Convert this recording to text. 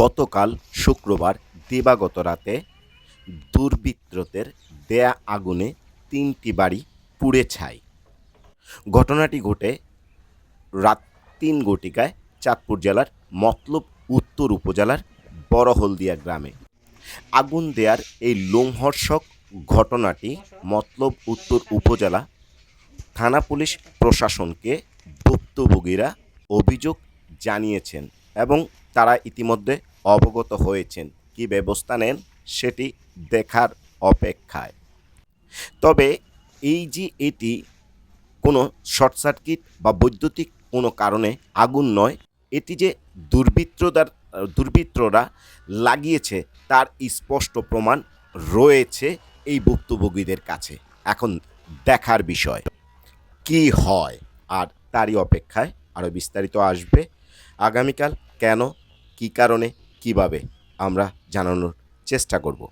গতকাল শুক্রবার দিবাগত রাতে দুর্বৃত্তদের দেয়া আগুনে তিনটি বাড়ি পুড়ে ছাই। ঘটনাটি ঘটে রাত তিন ঘটিকায় চাঁদপুর জেলার মতলব উত্তর উপজেলার বড় হলদিয়া গ্রামে। আগুন দেয়ার এই লোমহর্ষক ঘটনাটি মতলব উত্তর উপজেলা থানা পুলিশ প্রশাসনকে ভুক্তভোগীরা অভিযোগ জানিয়েছেন এবং তারা ইতিমধ্যে অবগত হয়েছেন। কী ব্যবস্থা নেন সেটি দেখার অপেক্ষায়। তবে এই যে এটি কোনো শর্ট সার্কিট বা বৈদ্যুতিক কোনো কারণে আগুন নয়, এটি যে দুর্বৃত্তদার দুর্বৃত্তরা লাগিয়েছে তার স্পষ্ট প্রমাণ রয়েছে এই ভুক্তভোগীদের কাছে। এখন দেখার বিষয়, কি হয়? আর তারই অপেক্ষায় আরও বিস্তারিত আসবে। আগামীকাল কেন, কি কারণে কীভাবে আমরা জানানোর চেষ্টা করব।